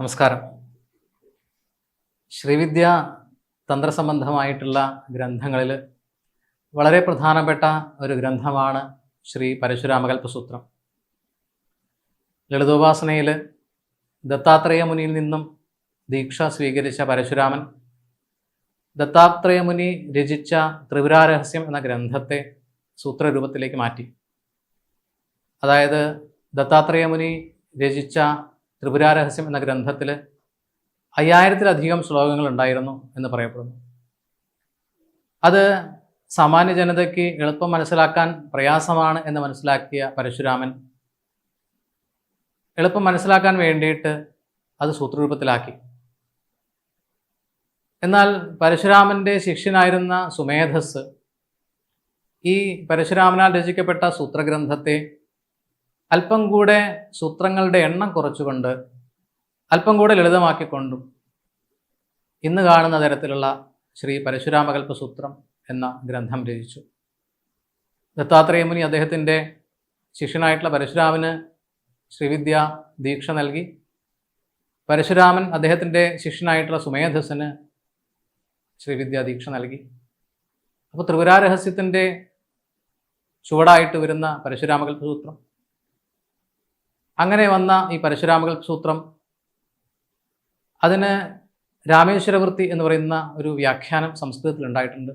നമസ്കാരം. ശ്രീവിദ്യ തന്ത്രസംബന്ധമായിട്ടുള്ള ഗ്രന്ഥങ്ങളിൽ വളരെ പ്രധാനപ്പെട്ട ഒരു ഗ്രന്ഥമാണ് ശ്രീ പരശുരാമകൽപ്പസൂത്രം. ലളിതോപാസനയിൽ ദത്താത്രേയ മുനിയിൽ നിന്നും ദീക്ഷ സ്വീകരിച്ച പരശുരാമൻ ദത്താത്രേയ മുനി രചിച്ച ത്രിപുരാരഹസ്യം എന്ന ഗ്രന്ഥത്തെ സൂത്രരൂപത്തിലേക്ക് മാറ്റി. അതായത് ദത്താത്രേയ മുനി രചിച്ച ത്രിപുരാരഹസ്യം എന്ന ഗ്രന്ഥത്തിൽ അയ്യായിരത്തിലധികം ശ്ലോകങ്ങൾ ഉണ്ടായിരുന്നു എന്ന് പറയപ്പെടുന്നു. അത് സാമാന്യ ജനതയ്ക്ക് എളുപ്പം മനസ്സിലാക്കാൻ പ്രയാസമാണ് എന്ന് മനസ്സിലാക്കിയ പരശുരാമൻ എളുപ്പം മനസ്സിലാക്കാൻ വേണ്ടിയിട്ട് അത് സൂത്രരൂപത്തിലാക്കി. എന്നാൽ പരശുരാമന്റെ ശിഷ്യനായിരുന്ന സുമേധസ് ഈ പരശുരാമനാൽ രചിക്കപ്പെട്ട സൂത്രഗ്രന്ഥത്തെ അല്പം കൂടെ സൂത്രങ്ങളുടെ എണ്ണം കുറച്ചുകൊണ്ട് അല്പം കൂടെ ലളിതമാക്കിക്കൊണ്ടും ഇന്ന് കാണുന്ന തരത്തിലുള്ള ശ്രീ പരശുരാമകൽപ്പ സൂത്രം എന്ന ഗ്രന്ഥം രചിച്ചു. ദത്താത്രേയ മുനി അദ്ദേഹത്തിന്റെ ശിഷ്യനായിട്ടുള്ള പരശുരാമന് ശ്രീവിദ്യ ദീക്ഷ നൽകി. പരശുരാമൻ അദ്ദേഹത്തിന്റെ ശിഷ്യനായിട്ടുള്ള സുമേധസന് ശ്രീവിദ്യ ദീക്ഷ നൽകി. അപ്പോൾ ത്രിപുരാരഹസ്യത്തിന്റെ ചുവടായിട്ട് വരുന്ന പരശുരാമകൽപ്പ സൂത്രം അങ്ങനെ വന്ന ഈ പരശുരാമകൽ സൂത്രം അതിന് രാമേശ്വരവൃത്തി എന്ന് പറയുന്ന ഒരു വ്യാഖ്യാനം സംസ്കൃതത്തിൽ ഉണ്ടായിട്ടുണ്ട്.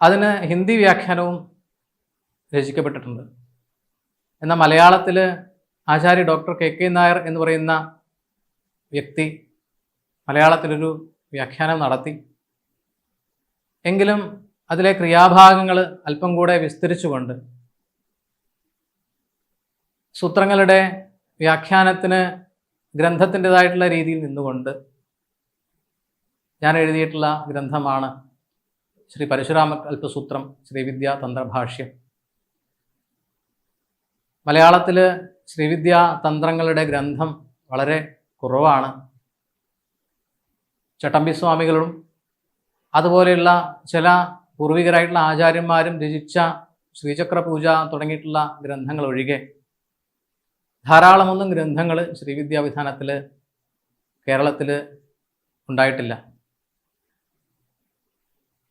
അതിന് ഹിന്ദി വ്യാഖ്യാനവും രചിക്കപ്പെട്ടിട്ടുണ്ട്. എന്നാൽ മലയാളത്തിൽ Acharya doctor K K Nair എന്ന് പറയുന്ന വ്യക്തി മലയാളത്തിലൊരു വ്യാഖ്യാനം നടത്തി. എങ്കിലും അതിലെ ക്രിയാഭാഗങ്ങൾ അല്പം കൂടെ വിസ്തരിച്ചുകൊണ്ട് സൂത്രങ്ങളുടെ വ്യാഖ്യാനത്തിന് ഗ്രന്ഥത്തിന്റെതായിട്ടുള്ള രീതിയിൽ നിന്നുകൊണ്ട് ഞാൻ എഴുതിയിട്ടുള്ള ഗ്രന്ഥമാണ് ശ്രീ പരശുരാമ കൽപ്പസൂത്രം ശ്രീവിദ്യ തന്ത്രഭാഷ്യം. മലയാളത്തിൽ ശ്രീവിദ്യ തന്ത്രങ്ങളുടെ ഗ്രന്ഥം വളരെ കുറവാണ്. ചട്ടമ്പി സ്വാമികളും അതുപോലെയുള്ള ചില പൂർവികരായിട്ടുള്ള ആചാര്യന്മാരും രചിച്ച ശ്രീചക്ര പൂജ തുടങ്ങിയിട്ടുള്ള ഗ്രന്ഥങ്ങൾ ഒഴികെ ധാരാളമൊന്നും ഗ്രന്ഥങ്ങൾ ശ്രീവിദ്യാവിധാനത്തിൽ കേരളത്തിൽ ഉണ്ടായിട്ടില്ല.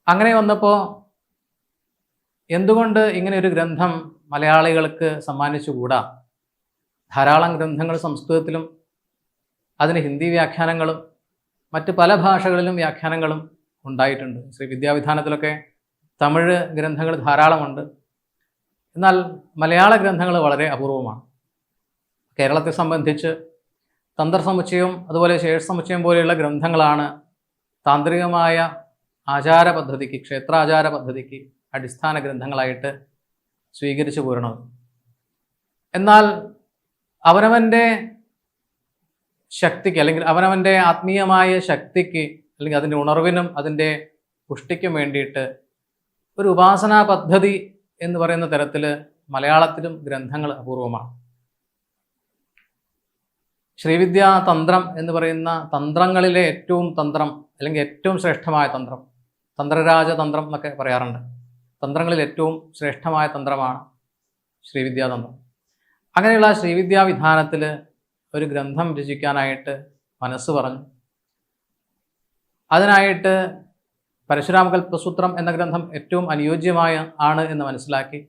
അങ്ങനെ വന്നപ്പോൾ എന്തുകൊണ്ട് ഇങ്ങനെ ഒരു ഗ്രന്ഥം മലയാളികൾക്ക് സമ്മാനിച്ചുകൂടാ? ധാരാളം ഗ്രന്ഥങ്ങൾ സംസ്കൃതത്തിലും അതിന് ഹിന്ദി വ്യാഖ്യാനങ്ങളും മറ്റ് പല ഭാഷകളിലും വ്യാഖ്യാനങ്ങളും ഉണ്ടായിട്ടുണ്ട്. ശ്രീ വിദ്യാവിധാനത്തിലൊക്കെ തമിഴ് ഗ്രന്ഥങ്ങൾ ധാരാളമുണ്ട്. എന്നാൽ മലയാള ഗ്രന്ഥങ്ങൾ വളരെ അപൂർവമാണ്. കേരളത്തെ സംബന്ധിച്ച് തന്ത്രസമുച്ചയം അതുപോലെ ശേഷസമുച്ചയം പോലെയുള്ള ഗ്രന്ഥങ്ങളാണ് താന്ത്രികമായ ആചാര പദ്ധതിക്ക് ക്ഷേത്രാചാര പദ്ധതിക്ക് അടിസ്ഥാന ഗ്രന്ഥങ്ങളായിട്ട് സ്വീകരിച്ചു പോരണത് എന്നാൽ അവനവന്റെ ശക്തിക്ക് അല്ലെങ്കിൽ അവനവന്റെ ആത്മീയമായ ശക്തിക്ക് അല്ലെങ്കിൽ അതിന്റെ ഉണർവിനും അതിന്റെ പുഷ്ടിക്കും വേണ്ടിയിട്ട് ഒരു ഉപാസനാ പദ്ധതി എന്ന് പറയുന്ന തരത്തിൽ മലയാളത്തിലും ഗ്രന്ഥങ്ങൾ അപൂർവമാണ്. ശ്രീവിദ്യാ തന്ത്രം എന്ന് പറയുന്ന തന്ത്രങ്ങളിലെ ഏറ്റവും തന്ത്രം അല്ലെങ്കിൽ ഏറ്റവും ശ്രേഷ്ഠമായ തന്ത്രം തന്ത്രരാജ തന്ത്രം എന്നൊക്കെ പറയാറുണ്ട്. തന്ത്രങ്ങളിൽ ഏറ്റവും ശ്രേഷ്ഠമായ തന്ത്രമാണ് ശ്രീവിദ്യാതന്ത്രം. അങ്ങനെയുള്ള ശ്രീവിദ്യാ വിധാനത്തിൽ ഒരു ഗ്രന്ഥം രചിക്കാനായിട്ട് മനസ്സ് പറഞ്ഞു. അതിനായിട്ട് പരശുരാമകൽപ്പസൂത്രം എന്ന ഗ്രന്ഥം ഏറ്റവും അനുയോജ്യമായ ആണ് എന്ന് മനസ്സിലാക്കി.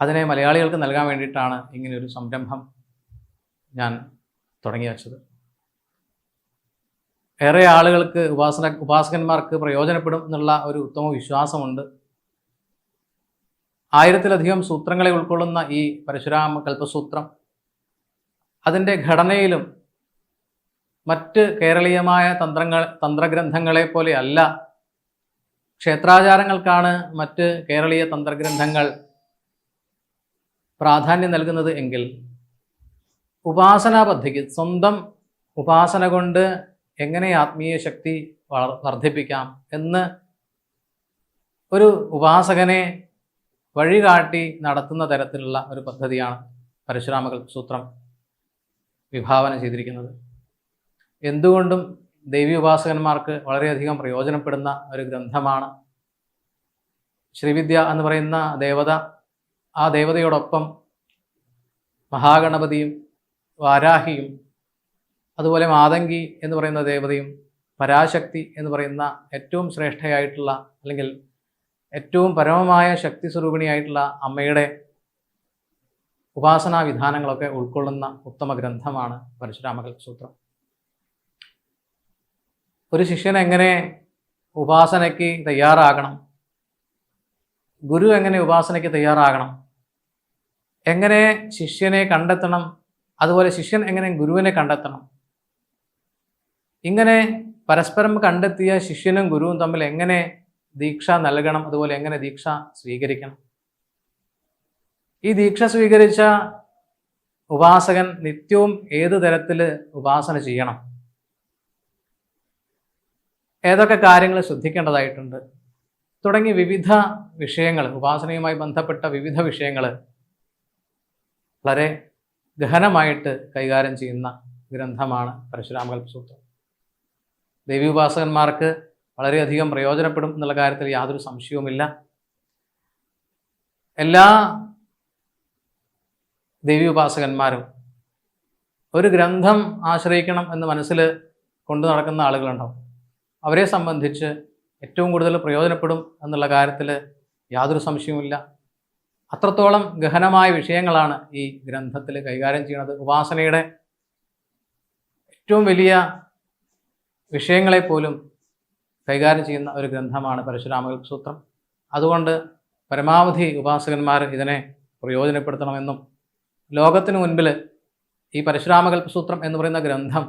അതിനെ മലയാളികൾക്ക് നൽകാൻ വേണ്ടിയിട്ടാണ് ഇങ്ങനെയൊരു സംരംഭം ഞാൻ തുടങ്ങി വച്ചത്. ഏറെ ആളുകൾക്ക് ഉപാസന ഉപാസകന്മാർക്ക് പ്രയോജനപ്പെടും എന്നുള്ള ഒരു ഉത്തമ വിശ്വാസമുണ്ട്. ആയിരത്തിലധികം സൂത്രങ്ങളെ ഉൾക്കൊള്ളുന്ന ഈ പരശുരാമ കൽപ്പസൂത്രം അതിന്റെ ഘടനയിലും മറ്റ് കേരളീയമായ തന്ത്രങ്ങൾ തന്ത്രഗ്രന്ഥങ്ങളെ പോലെ അല്ല. ക്ഷേത്രാചാരങ്ങൾക്കാണ് മറ്റ് കേരളീയ തന്ത്രഗ്രന്ഥങ്ങൾ പ്രാധാന്യം നൽകുന്നത് എങ്കിൽ ഉപാസനാ പദ്ധതിക്ക് സ്വന്തം ഉപാസന കൊണ്ട് എങ്ങനെ ആത്മീയ ശക്തി വർദ്ധിപ്പിക്കാം എന്ന് ഒരു ഉപാസകനെ വഴികാട്ടി നടത്തുന്ന തരത്തിലുള്ള ഒരു പദ്ധതിയാണ് പരശുരാമകൽ സൂത്രം വിഭാവന ചെയ്തിരിക്കുന്നത്. എന്തുകൊണ്ടും ദേവി ഉപാസകന്മാർക്ക് വളരെയധികം പ്രയോജനപ്പെടുന്ന ഒരു ഗ്രന്ഥമാണ്. ശ്രീവിദ്യ എന്ന് പറയുന്ന ദേവത ആ ദേവതയോടൊപ്പം മഹാഗണപതിയും വാരാഹിയും അതുപോലെ മാതങ്കി എന്ന് പറയുന്ന ദേവതയും പരാശക്തി എന്ന് പറയുന്ന ഏറ്റവും ശ്രേഷ്ഠയായിട്ടുള്ള അല്ലെങ്കിൽ ഏറ്റവും പരമമായ ശക്തി സ്വരൂപിണിയായിട്ടുള്ള അമ്മയുടെ ഉപാസനാ വിധാനങ്ങളൊക്കെ ഉൾക്കൊള്ളുന്ന ഉത്തമ ഗ്രന്ഥമാണ് പരശുരാമകൽ സൂത്രം. ഒരു ശിഷ്യൻ എങ്ങനെ ഉപാസനയ്ക്ക് തയ്യാറാകണം? ഗുരു എങ്ങനെ ഉപാസനയ്ക്ക് തയ്യാറാകണം? എങ്ങനെ ശിഷ്യനെ കണ്ടെത്തണം? അതുപോലെ ശിഷ്യൻ എങ്ങനെ ഗുരുവിനെ കണ്ടെത്തണം? ഇങ്ങനെ പരസ്പരം കണ്ടെത്തിയ ശിഷ്യനും ഗുരുവും തമ്മിൽ എങ്ങനെ ദീക്ഷ നൽകണം? അതുപോലെ എങ്ങനെ ദീക്ഷ സ്വീകരിക്കണം? ഈ ദീക്ഷ സ്വീകരിച്ച ഉപാസകൻ നിത്യവും ഏത് തരത്തിൽ ഉപാസന ചെയ്യണം? ഏതൊക്കെ കാര്യങ്ങൾ ശ്രദ്ധിക്കേണ്ടതായിട്ടുണ്ട്? തുടങ്ങി വിവിധ വിഷയങ്ങൾ ഉപാസനയുമായി ബന്ധപ്പെട്ട വിവിധ വിഷയങ്ങൾ വളരെ ഗഹനമായിട്ട് കൈകാര്യം ചെയ്യുന്ന ഗ്രന്ഥമാണ് പരശുരാമ കൽപ്പസൂത്രം ദേവി ഉപാസകന്മാർക്ക് വളരെയധികം പ്രയോജനപ്പെടും എന്നുള്ള കാര്യത്തിൽ യാതൊരു സംശയവുമില്ല. എല്ലാ ദേവി ഉപാസകന്മാരും ഒരു ഗ്രന്ഥം ആശ്രയിക്കണം എന്ന് മനസ്സിൽ കൊണ്ടു നടക്കുന്ന ആളുകളുണ്ടാവും. അവരെ സംബന്ധിച്ച് ഏറ്റവും കൂടുതൽ പ്രയോജനപ്പെടും എന്നുള്ള കാര്യത്തിൽ യാതൊരു സംശയവുമില്ല. അത്രത്തോളം ഗഹനമായ വിഷയങ്ങളാണ് ഈ ഗ്രന്ഥത്തിൽ കൈകാര്യം ചെയ്യുന്നത്. ഉപാസനയുടെ ഏറ്റവും വലിയ വിഷയങ്ങളെ പോലും കൈകാര്യം ചെയ്യുന്ന ഒരു ഗ്രന്ഥമാണ് പരശുരാമകൽ സൂത്രം. അതുകൊണ്ട് പരമാവധി ഉപാസകന്മാർ ഇതിനെ പ്രയോജനപ്പെടുത്തണമെന്നും ലോകത്തിന് മുൻപിൽ ഈ പരശുരാമകൽപ്പ സൂത്രം എന്ന് പറയുന്ന ഗ്രന്ഥം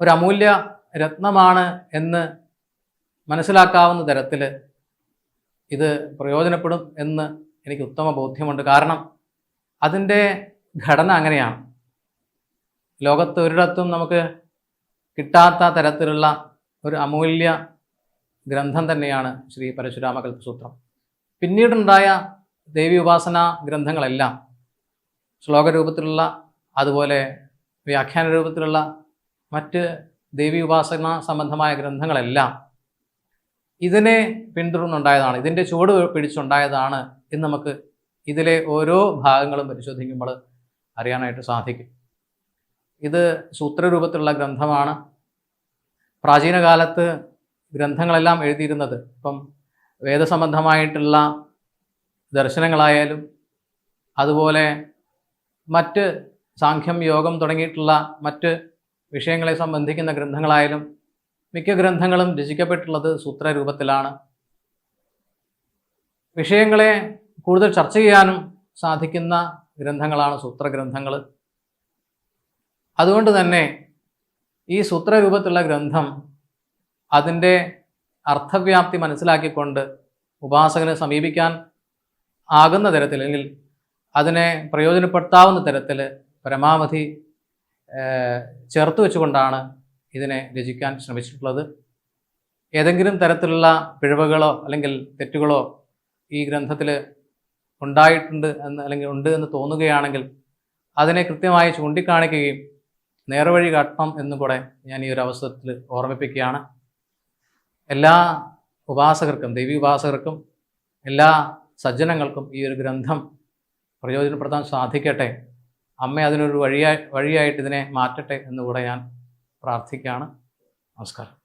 ഒരു അമൂല്യ രത്നമാണ് എന്ന് മനസ്സിലാക്കാവുന്ന തരത്തിൽ ഇത് പ്രയോജനപ്പെടും എന്ന് എനിക്ക് ഉത്തമ ബോധ്യമുണ്ട്. കാരണം അതിന്റെ ഘടന അങ്ങനെയാണ്. ലോകത്ത് ഒരിടത്തും നമുക്ക് കിട്ടാത്ത തരത്തിലുള്ള ഒരു അമൂല്യ ഗ്രന്ഥം തന്നെയാണ് ശ്രീ പരശുരാമ കൽപ്പസൂത്രം പിന്നീടുണ്ടായ ദേവി ഉപാസന ഗ്രന്ഥങ്ങളെല്ലാം ശ്ലോക രൂപത്തിലുള്ള അതുപോലെ വ്യാഖ്യാന രൂപത്തിലുള്ള മറ്റ് ദേവി ഉപാസന സംബന്ധമായ ഗ്രന്ഥങ്ങളെല്ലാം ഇതിനെ പിന്തുടർന്നുണ്ടായതാണ് ഇതിന്റെ ചുവട് പിടിച്ചുണ്ടായതാണ് എന്ന് നമുക്ക് ഇതിലെ ഓരോ ഭാഗങ്ങളും പരിശോധിക്കുമ്പോൾ അറിയാനായിട്ട് സാധിക്കും. ഇത് സൂത്രരൂപത്തിലുള്ള ഗ്രന്ഥമാണ്. പ്രാചീന കാലത്ത് ഗ്രന്ഥങ്ങളെല്ലാം എഴുതിയിരുന്നത്. ഇപ്പം വേദസംബന്ധമായിട്ടുള്ള ദർശനങ്ങളായാലും അതുപോലെ മറ്റ് സാഖ്യം യോഗം തുടങ്ങിയിട്ടുള്ള മറ്റ് വിഷയങ്ങളെ സംബന്ധിക്കുന്ന ഗ്രന്ഥങ്ങളായാലും മിക്ക ഗ്രന്ഥങ്ങളും രചിക്കപ്പെട്ടുള്ളത് സൂത്രരൂപത്തിലാണ്. വിഷയങ്ങളെ കൂടുതൽ ചർച്ച ചെയ്യാനും സാധിക്കുന്ന ഗ്രന്ഥങ്ങളാണ് സൂത്രഗ്രന്ഥങ്ങൾ അതുകൊണ്ട് തന്നെ ഈ സൂത്രരൂപത്തിലുള്ള ഗ്രന്ഥം അതിന്റെ അർത്ഥവ്യാപ്തി മനസ്സിലാക്കിക്കൊണ്ട് ഉപാസകനെ സമീപിക്കാൻ ആകുന്ന തരത്തിൽ അല്ലെങ്കിൽ അതിനെ പ്രയോജനപ്പെടുത്താവുന്ന തരത്തിൽ പരമാവധി ചേർത്ത് വെച്ചുകൊണ്ടാണ് ഇതിനെ രചിക്കാൻ ശ്രമിച്ചിട്ടുള്ളത്. ഏതെങ്കിലും തരത്തിലുള്ള പിഴവുകളോ അല്ലെങ്കിൽ തെറ്റുകളോ ഈ ഗ്രന്ഥത്തിൽ ഉണ്ടായിട്ടുണ്ട് എന്ന് അല്ലെങ്കിൽ ഉണ്ട് എന്ന് തോന്നുകയാണെങ്കിൽ അതിനെ കൃത്യമായി ചൂണ്ടിക്കാണിക്കുകയും നേർവഴി കാട്ടണം എന്നും കൂടെ ഞാൻ ഈ ഒരു അവസരത്തിൽ ഓർമ്മിപ്പിക്കുകയാണ്. എല്ലാ ഉപാസകർക്കും ദൈവി ഉപാസകർക്കും എല്ലാ സജ്ജനങ്ങൾക്കും ഈ ഒരു ഗ്രന്ഥം പ്രയോജനപ്പെടുത്താൻ സാധിക്കട്ടെ. അമ്മ അതിനൊരു വഴിയായി വഴിയായിട്ട് ഇതിനെ മാറ്റട്ടെ എന്നുകൂടെ ഞാൻ പ്രാർത്ഥിക്കുകയാണ്. നമസ്കാരം.